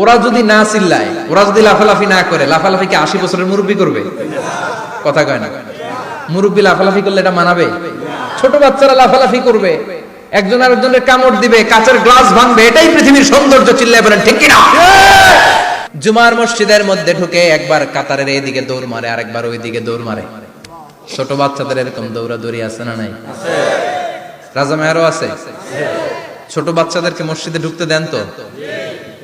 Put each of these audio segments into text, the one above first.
ওরা যদি না চিল্লায়, ওরা যদি লাফালাফি না করে, লাফালাফি কি আশি বছরের মুরব্বী করবে? কথা কয় না। মুরব্বী লাফালাফি করলে এটা মানাবে? ছোট বাচ্চারা লাফালাফি করবে। একজন আরেকজনের কামড় দিবে, কাঁচের গ্লাস ভাঙবে, এটাই পৃথিবীর সৌন্দর্য, চিল্লায় বলেন, ঠিক কিনা? জুমার মসজিদের মধ্যে ঢুকে একবার কাতারের এইদিকে দৌড় মারে, আরেকবার ওইদিকে দৌড় মারে। ছোট বাচ্চাদের এরকম দৌড়াদৌড়ি আছে না নাই? রাজা মেয়ারও আছে? ছোট বাচ্চাদেরকে মসজিদে ঢুকতে দেন তো?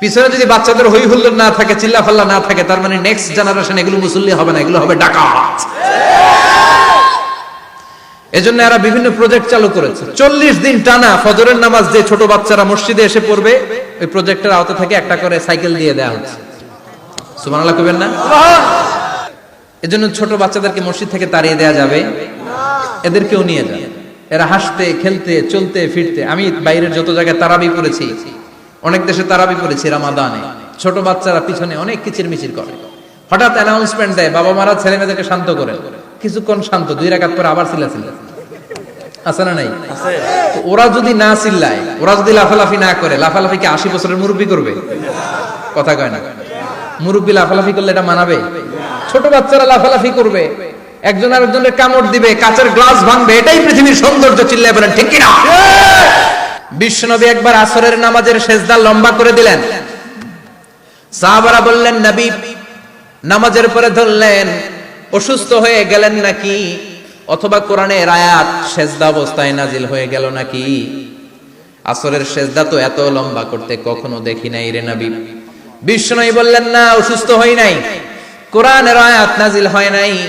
পিছনে যদি বাচ্চাদের হই হুল্লোড় না থাকে চিল্লা ফাল্লা না থাকে, তার মানে নেক্সট জেনারেশন এগুলো মুসল্লি হবে না, এগুলো হবে ডাকাত। এজন্য এরা বিভিন্ন প্রজেক্ট চালু করেছে। চল্লিশ দিন টানা ফজরের নামাজ যে ছোট বাচ্চারা মসজিদে এসে পড়বে, ওই প্রজেক্টের আওতা থেকে একটা করে সাইকেল দিয়ে দেওয়া হচ্ছে। সুবহানাল্লাহ কবেন না? এজন্য ছোট বাচ্চাদেরকে মসজিদ থেকে তাড়িয়ে দেওয়া যাবে। এদেরকেও নিয়ে যাবে এরা হাসতে, খেলতে, চলতে, ফিরতে। আমি বাইরের যত জায়গায় তারাবি করেছি অনেক দেশে তারাবি করেছি রামাদানে। ছোট বাচ্চারা পিছনে অনেক কিচির মিচির করে। হঠাৎ অ্যানাউন্সমেন্ট দেয় বাবা মারা ছেলে মেয়েদেরকে শান্ত করে। কিছুক্ষণ শান্ত দুই রাকাত পরে আবার চিল্লা চিল্লা আছে না নাই? ওরা যদি না চিল্লায় ওরা যদি লাফালাফি না করে লাফালাফি কি আশি বছরের মুরব্বী করবে? কথা কয় না। মুরব্বী লাফালাফি করলে এটা মানাবে? ছোট বাচ্চারা লাফালাফি করবে। একজন আরেকজনের কামড় দিবে কাঁচের গ্লাস ভাঙবে এটাই পৃথিবীর সৌন্দর্য চিল্লায় বলেন ঠিক কিনা? বিশ্বনবী একবার আসরের নামাজের সেজদা লম্বা করে দিলেন। সাহাবারা বললেন, নবী, নামাজের পরে ধরলেন, অসুস্থ হয়ে গেলেন নাকি? অথবা কোরআনের আয়াত সেজদা অবস্থায় নাজিল হয়ে গেল নাকি? আসরের সেজদা তো এত লম্বা করতে কখনো দেখি নাই রে নবী। বিষ্ণুই বললেন, না, অসুস্থ হই নাই। কোরআনের আয়াত নাজিল হয় নাই।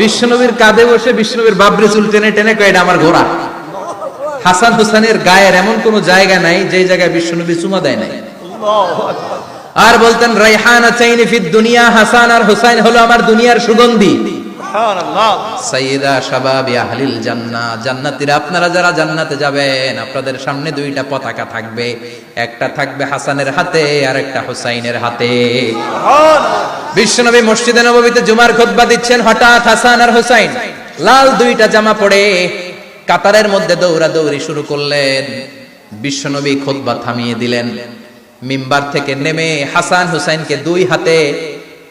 বিশ্বনবীর কাঁধে বসে বিশ্বনবীর বাবরি চুল টেনে টেনে কয়েটা আমার ঘোড়া? হাসান হুসাইনের গায়ের এমন কোন জায়গা নাই যে জায়গায় বিষ্ণুবী চুমা দেয় নাই। আর বলতেন রাইহান চাইনি ফিদ দুনিয়া হাসান আর হুসাইন হলো আমার দুনিয়ার সুগন্ধি। শাবাবি আহলিল জান্নাতীরা আপনারা যারা জান্নাতে যাবেন আপনাদের সামনে দুইটা পতাকা থাকবে। একটা থাকবে হাসানের হাতে আর একটা হুসাইনের হাতে। বিশ্বনবী মসজিদে নববীতে জুমার খুতবা দিচ্ছেন হঠাৎ হাসান আর হুসাইন। লাল দুইটা জামা পরে কাতারের মধ্যে দৌড়া দৌড়ি শুরু করলেন। বিশ্বনবী খুতবা থামিয়ে দিলেন। মিম্বার থেকে নেমে হাসান হুসাইনকে দুই হাতে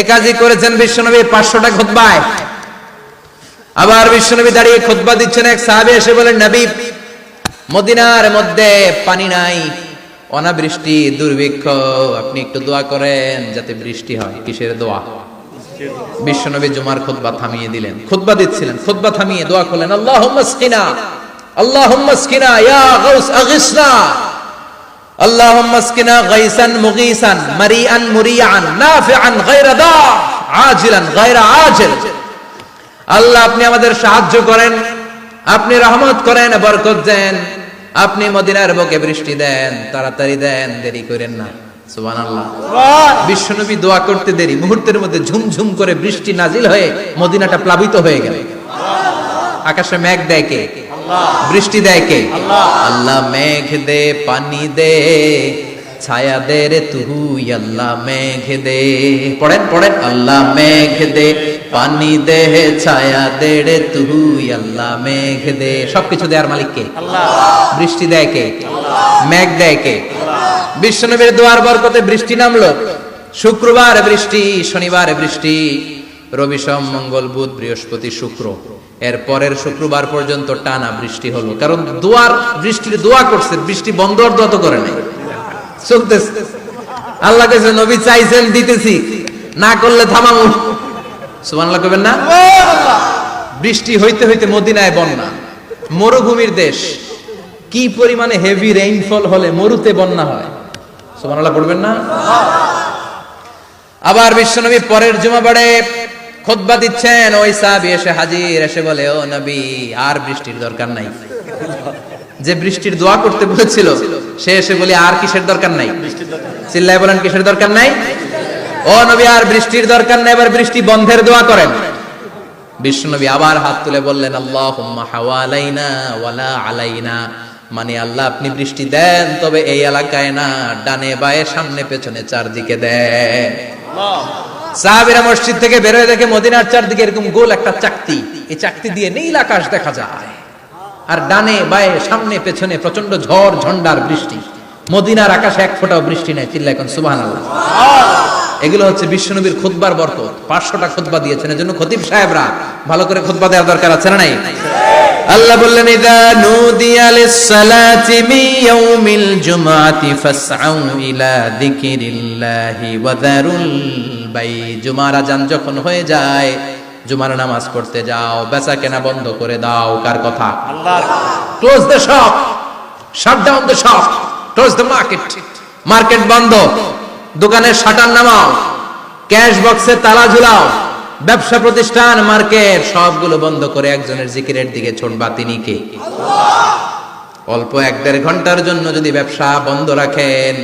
এ করেছেন বিশ্বনবী, পাঁচশোটা খুতবায়। আবার বিশ্বনবী দাঁড়িয়ে খুতবা দিচ্ছেন এক সাহাবি, এসে বলেন, নবী, মদিনার মধ্যে পানি নাই, অনাবৃষ্টি, দুর্ভিক্ষ, আপনি একটু দোয়া করেন যাতে বৃষ্টি হয়। কিসের দোয়া? বিশ্বনবী জুমার খুতবা থামিয়ে দিলেন। খুতবা দিচ্ছিলেন, খুতবা থামিয়ে দোয়া করলেন আল্লাহ স্কিনা ইয়া আল্লাহুম্মা স্কিনা গাইসান মুগীসান মারিআন মুরিআন নাফিআন গায়রা দা আজিলান গায়রা আজিল। আল্লাহ আপনি আমাদের সাহায্য করেন আপনি রহমত করেন বরকত দেন আপনি মদিনার বুকে বৃষ্টি দেন তাড়াতাড়ি দেন দেরি করেন না। সুবহানাল্লাহ। বিশ্বনবী দোয়া করতে দেরি মুহূর্তের মধ্যে ঝুমঝুম করে বৃষ্টি নাজিল হয়ে মদিনাটা প্লাবিত হয়ে গেল। আকাশে মেঘ দেয় কে? বৃষ্টি দেয় কে? আল্লাহ। মেঘ দে পানি দে ছায়া দে রে তুই আল্লাহ মেঘ দে। পড়েন পড়েন। আল্লাহ মেঘ দে পানি দে ছায়া দে রে তুই আল্লাহ মেঘ দে। সবকিছু দেওয়ার মালিক কে? বৃষ্টি দেয় কে? মেঘ দেয় কে? বিশ্বনবীর দোয়ার বরকতে বৃষ্টি নামলো। শুক্রবার বৃষ্টি শনিবার বৃষ্টি। রবি সোম মঙ্গল বুধ বৃহস্পতি শুক্র। এর পরের শুক্রবার পর্যন্ত টানা বৃষ্টি হলো। কারণ দোয়ার বৃষ্টির দোয়া করছে বৃষ্টি বন্ধ আর দোয়া তো করে নাই। চলতেছে। আল্লাহ কাছে নবী চাইছেন দিতেছি। না করলে থামামু। সুবহানাল্লাহ কবেন না? বৃষ্টি হইতে হইতে মদিনায় বন্যা। মরুভূমির দেশ। কি পরিমাণে হেভি রেইনফল হলে মরুতে বন্যা হয়? সুবহানাল্লাহ পড়বেন না? আবার বিশ্বনবী পরের জুমাবারে খুতবা দিচ্ছেন, ওই সাহাবী এসে হাজির, এসে বলে, ও নবী, আর বৃষ্টির দরকার নাই। যে বৃষ্টির দোয়া করতে বলেছিল, সে এসে বলি, আর কিসের দরকার নাই? চিল্লায় বলেন, কিসের দরকার নাই? ও নবী, আর বৃষ্টির দরকার নাই। এবার বৃষ্টি বন্ধের দোয়া করেন। বিশ্বনবী আবার হাত তুলে বললেন, আল্লাহুম্মা হাওয়ালাইনা ওয়ালা আলাইনা। মানে আল্লাহ, আপনি বৃষ্টি দেন, তবে এই এলাকায় না, ডানে বায়ে, সামনে পেছনে চারদিকে দেন। সাহাবিরা মসজিদ থেকে বের হয়ে দেখে মদিনার চারদিকে এরকম গোল একটা চাকতি। এই চাকতি দিয়ে নীল আকাশ দেখা যায়। আর ডানে বায়ে সামনে পেছনে প্রচণ্ড ঝড় ঝন্ডার বৃষ্টি। মদিনার আকাশে এক ফোঁটাও বৃষ্টি নেই চিল্লা এখন সুবহানাল্লাহ। এগুলো হচ্ছে বিশ্বনবীর খুতবার বরকত। পাঁচশোটা খুতবা দিয়েছেন, এজন্য খতিব সাহেবরা ভালো করে খুতবা দেওয়ার দরকার আছে না নাই? আল্লাহ বললেন, ইদা নুদিয়া লিস-সালাতি মিন ইয়াউমিল জুমআতি ফাসআউ ইলা যিকিরিল্লাহি ওয়া যারুল বাই জুমার আজান যখন হয়ে যায় জুমার নামাজ পড়তে যাও বেচা কেনা বন্ধ করে দাও কার কথা? Close the shop shut down the shop close the market market বন্ধ দোকানের শাটার নামাও ক্যাশ বক্সে তালা ঝুলাও ব্যবসা প্রতিষ্ঠান মার্কেট সবগুলো বন্ধ করে একজনের জিকিরের দিকে ছোটবা তিনি কে? অল্প এক দেড় ঘণ্টার জন্য যদি ব্যবসা বন্ধ রাখেন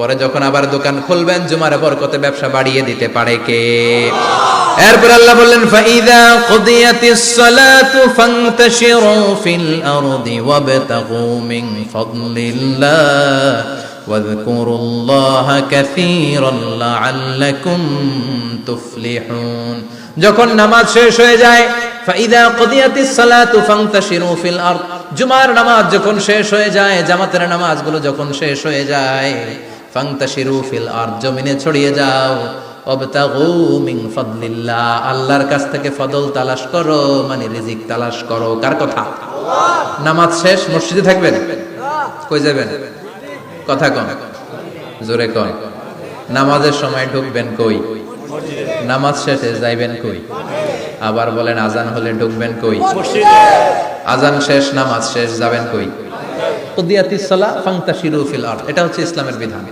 পরে যখন আবার দোকান খুলবেন, জুমার বরকতে ব্যবসা বাড়িয়ে দিতে পারে কে? এরপর আল্লাহ বললেন, ফাইদা কুদিয়াতিস সালাতু ফান্তাশিরু ফিল আরদি ওয়াবতাগু মিন ফাদলিল্লাহ ওয়াযকুরুল্লাহা কাসীরান লাআল্লাকুম তুফলিহুন। যখন নামাজ শেষ হয়ে যায়, ফাইদা কুদিয়াতিস সালাতু ফান্তাশিরু ফিল আরদ। জুমার নামাজ যখন শেষ হয়ে যায়, জামাতের নামাজগুলো যখন শেষ হয়ে যায় ফান্তাশিরু ফিল আরদ জমিনে ছড়িয়ে যাও। আল্লাহর কাছ থেকে ফদল তালাশ করো মানে রিজিক তালাশ করো। কার কথা? নামাজ শেষ মসজিদে থাকবেন? কই যাবেন? কথা কন। জোরে কন। নামাজের সময় ঢুকবেন কই? নামাজ শেষে যাইবেন কই? আবার বলেন আজান হলে ঢুকবেন কই? আজান শেষ নামাজ শেষ যাবেন কই? কুদিয়াতিস সালা ফান্তাশিরু ফিল আর্ট এটা হচ্ছে ইসলামের বিধান।